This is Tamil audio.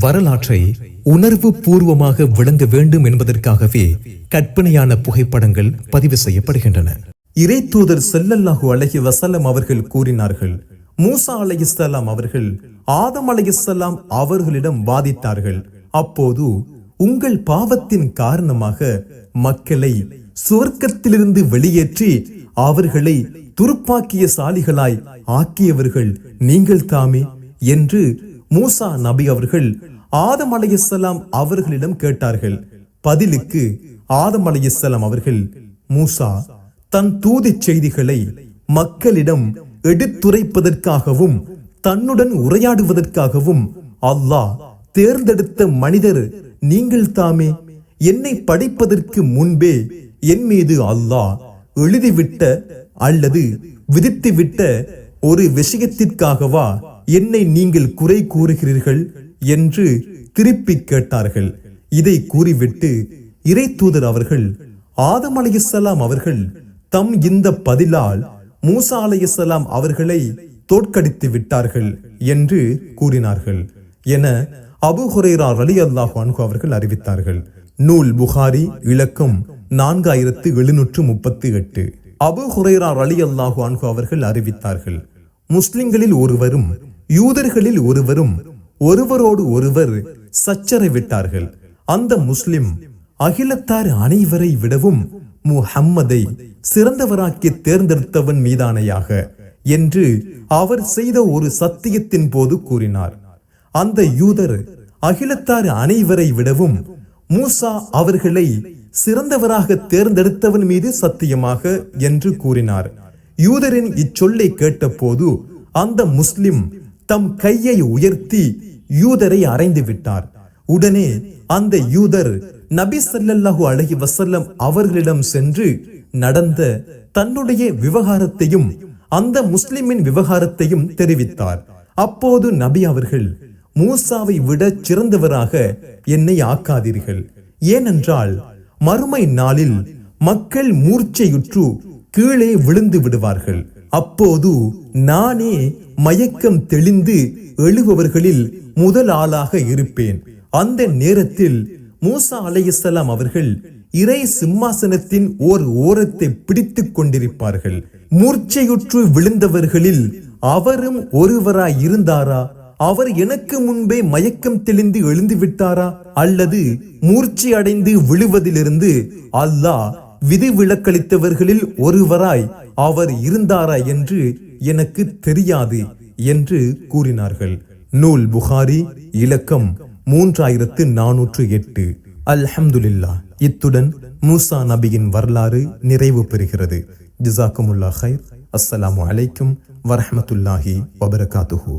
வரலாற்றை உணர்வு பூர்வமாக விளங்க வேண்டும் என்பதற்காகவே கற்பனையான புகைப்படங்கள் பதிவு செய்யப்படுகின்றன. இறை தூதர் செல்லல்லாஹு அலஹி வசல்லம் அவர்கள் கூறினார்கள் மூசா அலையிஸ்லாம் அவர்கள் ஆதம் அலையிஸ்லாம் அவர்களிடம் வாதித்தார்கள் அப்போது உங்கள் பாவத்தின் காரணமாக மக்களை சுவர்க்கத்திலிருந்து வெளியேற்றி அவர்களை துருப்பாக்கிய சாலிகளாய் ஆக்கியவர்கள் நீங்கள் தாமே என்று மூசா நபி அவர்கள் ஆதம் அலையசலாம் அவர்களிடம் கேட்டார்கள். பதிலுக்கு ஆதம் அலையசலாம் அவர்கள் மூசா தன் தூதிச் செய்திகளை மக்களிடம் எடுத்துரைப்பதற்காகவும் தன்னுடன் உரையாடுவதற்காகவும் அல்லாஹ் தேர்ந்தெடுத்த மனிதர் நீங்கள் தாமே. என்னை படிப்பதற்கு முன்பே என் மீது அல்லாஹ் எழுதிவிட்ட அல்லது விதித்துவிட்ட ஒரு விஷயத்திற்காகவா என்னை நீங்கள் குறை கூறுகிறீர்கள் என்று திருப்பி கேட்டார்கள். இதை கூறிவிட்டு இறை தூதர் அவர்கள் ஆதம் அலையசலாம் அவர்கள் தம் இந்த பதிலால் மூசா அலையசலாம் அவர்களை தோற்கடித்து விட்டார்கள் என்று கூறினார்கள். என அபு ஹுரேரா அலி அல்லாஹ் அன்ஹு அவர்கள் அறிவித்தார்கள். நூல் புகாரி இலக்கம் நான்காயிரத்து எழுநூற்று முப்பத்தி எட்டு. அபு ஹுரேரா அலி அல்லாஹு அன்ஹு அவர்கள் அறிவித்தார்கள். முஸ்லிம்களில் ஒருவரும் யூதர்களில் ஒருவரும் ஒருவரோடு ஒருவர் சச்சரை விட்டார்கள். அந்த முஸ்லிம் அகிலத்தார் அனைவரை விடவும் முஹம்மதை சிறந்தவராக்கி தேர்ந்தெடுத்தவன் மீதானையாக என்று அவர் செய்த ஒரு சத்தியத்தின் போது கூறினார். அந்த யூதர் அகிலத்தார் அனைவரை விடவும் மூசா அவர்களை சிறந்தவராக தேர்ந்தெடுத்தவன் மீது சத்தியமாக என்று கூறினார். யூதரின் இச்சொல்லை கேட்டபோது அந்த முஸ்லிம் தம் கையை உயர்த்தி யூதரை அறைந்து விட்டார். உடனே அந்த யூதர் நபி சல்லல்லாஹு அலைஹி வசல்லம் அவர்களிடம் சென்று நடந்த தன்னுடைய விவகாரத்தையும் அந்த முஸ்லிமின் விவகாரத்தையும் தெரிவித்தார். அப்போது நபி அவர்கள் மூசாவை விட சிறந்தவராக என்னை ஆக்காதீர்கள். ஏனென்றால் மறுமை நாளில் மக்கள் மூர்ச்சையுற்று கீழே விழுந்து விடுவார்கள். அப்போது நானே மயக்கம் தெளிந்து எழுபவர்களில் முதல் ஆளாக இருப்பேன். அந்த நேரத்தில் மூசா அலையசலாம் அவர்கள் இறை சிம்மாசனத்தின் ஓர் ஓரத்தை பிடித்துக் கொண்டிருப்பார்கள். மூர்ச்சையுற்று விழுந்தவர்களில் அவரும் ஒருவராய் இருந்தாரா? அவர் எனக்கு முன்பே மயக்கம் தெளிந்து எழுந்து விட்டாரா? அல்லது மூர்ச்சி அடைந்து விழுவதிலிருந்து அல்லாஹ் விதி விலக்களித்தவர்களில் ஒருவராய் அவர் இருந்தாரா என்று எனக்கு தெரியாது என்று கூறினார்கள். நூல் புகாரி இலக்கம் மூன்றாயிரத்து நானூற்று எட்டு. அல்ஹம்துலில்லா இத்துடன் மூசா நபியின் வரலாறு நிறைவு பெறுகிறது. ஜிசாக்குமுல்லா ஹைர் அஸ்ஸலாமு அலைக்கும் வரஹ்மத்துல்லாஹி வபரகாத்துஹூ.